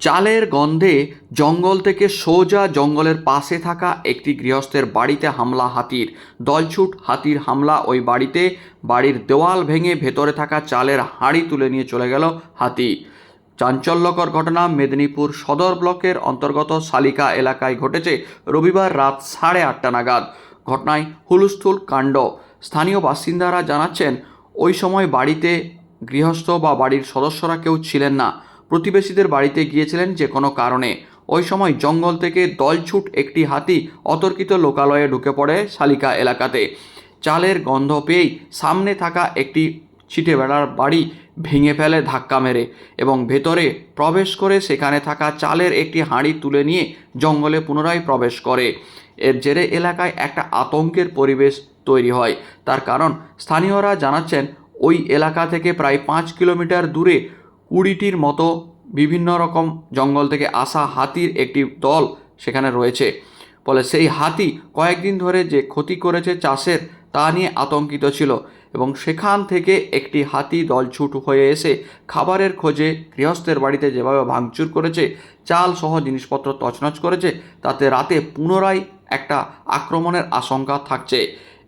চালের গন্ধে জঙ্গল থেকে সোজা জঙ্গলের পাশে থাকা একটি গৃহস্থের বাড়িতে হামলা, হাতির দলছুট হাতির হামলা। ওই বাড়িতে বাড়ির দেওয়াল ভেঙে ভেতরে থাকা চালের হাঁড়ি তুলে নিয়ে চলে গেল হাতি। চাঞ্চল্যকর ঘটনা মেদিনীপুর সদর ব্লকের অন্তর্গত শালিকা এলাকায় ঘটেছে রবিবার রাত সাড়ে আটটা নাগাদ। ঘটনায় হুলস্থুল কাণ্ড। স্থানীয় বাসিন্দারা জানাচ্ছেন, ওই সময় বাড়িতে গৃহস্থ বা বাড়ির সদস্যরা কেউ ছিলেন না। প্রতিবেশীদের বাড়িতে গিয়েছিলেন যে কোনো কারণে। ওই সময় জঙ্গল থেকে দলছুট একটি হাতি অতর্কিত লোকালয়ে ঢুকে পড়ে শালিকা এলাকাতে। চালের গন্ধ পেয়েই সামনে থাকা একটি ছিটে বেড়ার বাড়ি ভেঙে ফেলে ধাক্কা মেরে এবং ভেতরে প্রবেশ করে সেখানে থাকা চালের একটি হাঁড়ি তুলে নিয়ে জঙ্গলে পুনরায় প্রবেশ করে। এর জেরে এলাকায় একটা আতঙ্কের পরিবেশ তৈরি হয়। তার কারণ স্থানীয়রা জানাচ্ছেন, ওই এলাকা থেকে প্রায় পাঁচ কিলোমিটার দূরে কুড়িটির মতো বিভিন্ন রকম জঙ্গল থেকে আসা হাতির একটি দল সেখানে রয়েছে। ফলে সেই হাতি কয়েকদিন ধরে যে ক্ষতি করেছে চাষের, তা নিয়ে আতঙ্কিত ছিল এবং সেখান থেকে একটি হাতি দল ছুট হয়ে এসে খাবারের খোঁজে গৃহস্থের বাড়িতে যেভাবে ভাঙচুর করেছে চাল সহ জিনিসপত্র তছনছ করেছে, তাতে রাতে পুনরায় একটা আক্রমণের আশঙ্কা থাকছে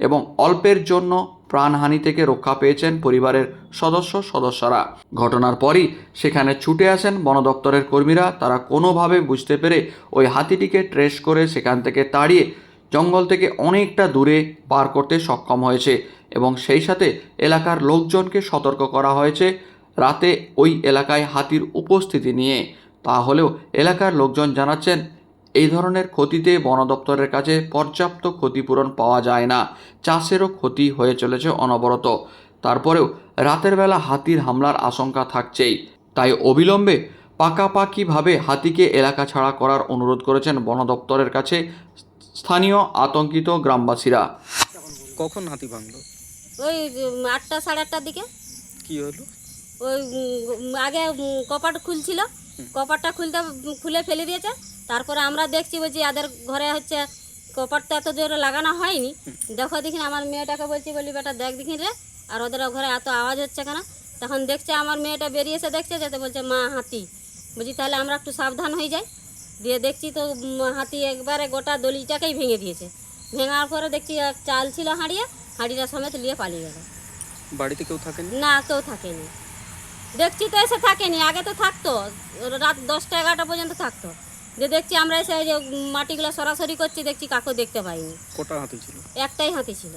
এবং অল্পের জন্য প্রাণহানি থেকে রক্ষা পেয়েছেন পরিবারের সদস্য সদস্যরা। ঘটনার পরই সেখানে ছুটে আসেন বন দপ্তরের কর্মীরা। তারা কোনোভাবে বুঝতে পেরে ওই হাতিটিকে ট্রেস করে সেখান থেকে তাড়িয়ে জঙ্গল থেকে অনেকটা দূরে পার করতে সক্ষম হয়েছে এবং সেই সাথে এলাকার লোকজনকে সতর্ক করা হয়েছে রাতে ওই এলাকায় হাতির উপস্থিতি নিয়ে। তাহলেও এলাকার লোকজন জানাচ্ছেন এই ধরনের ক্ষতিতে বন দপ্তরের কাছে পর্যাপ্ত ক্ষতিপূরণ পাওয়া যায় না। চাষেরও ক্ষতি হয়ে চলেছে অনবরত। তারপরেও রাতের বেলা হাতির হামলার আশঙ্কা থাকছেই। তাই অবিলম্বে পাকাপাকিভাবে হাতিকে এলাকা ছাড়া করার অনুরোধ করেছেন বন দপ্তরের কাছে স্থানীয় আতঙ্কিত গ্রামবাসীরা। কখন হাতি ভাঙলো? ওই আটটা সাড়ে আটটার দিকে। কি হলো? ওই আগে কপাট খুলছিল। কপাটটা খুলতে খুলে ফেলে দিয়েছে। তারপরে আমরা দেখছি বলছি এদের ঘরে হচ্ছে কপাটটা এত জোরে লাগানো হয়নি। দেখো দেখি আমার মেয়েটাকে বলছি বলি বেটা দেখ দেখি রে আর ওদের ঘরে এত আওয়াজ হচ্ছে কেন? তখন দেখছে আমার মেয়েটা বেরিয়ে এসে দেখছে যেতে বলছে মা হাতি। বলছি তাহলে আমরা একটু সাবধান হয়ে যাই। দিয়ে দেখছি তো হাতি একবারে গোটা দলিটাকেই ভেঙে দিয়েছে। ভেঙার পরে দেখছি এক চাল ছিল হাঁড়িয়ে হাঁড়িটা সমেত নিয়ে পালিয়ে গেল। বাড়িতে কেউ থাকেনি? না কেউ থাকেনি। দেখছি তো এসে থাকেনি আগে তো থাকতো রাত দশটা এগারোটা পর্যন্ত থাকতো। যে দেখছি আমরা এসে যে মাটিগুলো সরাসরি করছি দেখছি কাকু দেখতে পাইনি। কটা হাতি ছিল? একটাই হাতি ছিল।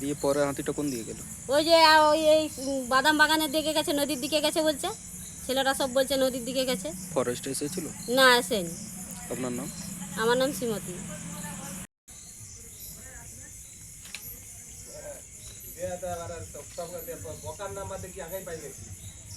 দিয়ে পরে হাতিটা কোন দিয়ে গেল? ওই যে ওই এই বাদাম বাগানের দিকে গেছে নদীর দিকে গেছে বলছে। ছেলেরা সব বলছে নদীর দিকে গেছে। ফরেস্ট এসেছিল? না আসেনি। আপনার নাম? আমার নাম শ্রীমতী।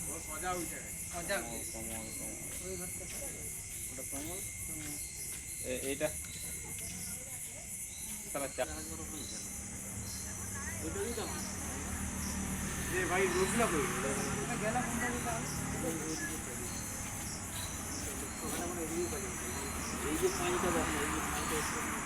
সজা ওই সজা কমল এই যে পানিটা দেখো এই যে পানিটা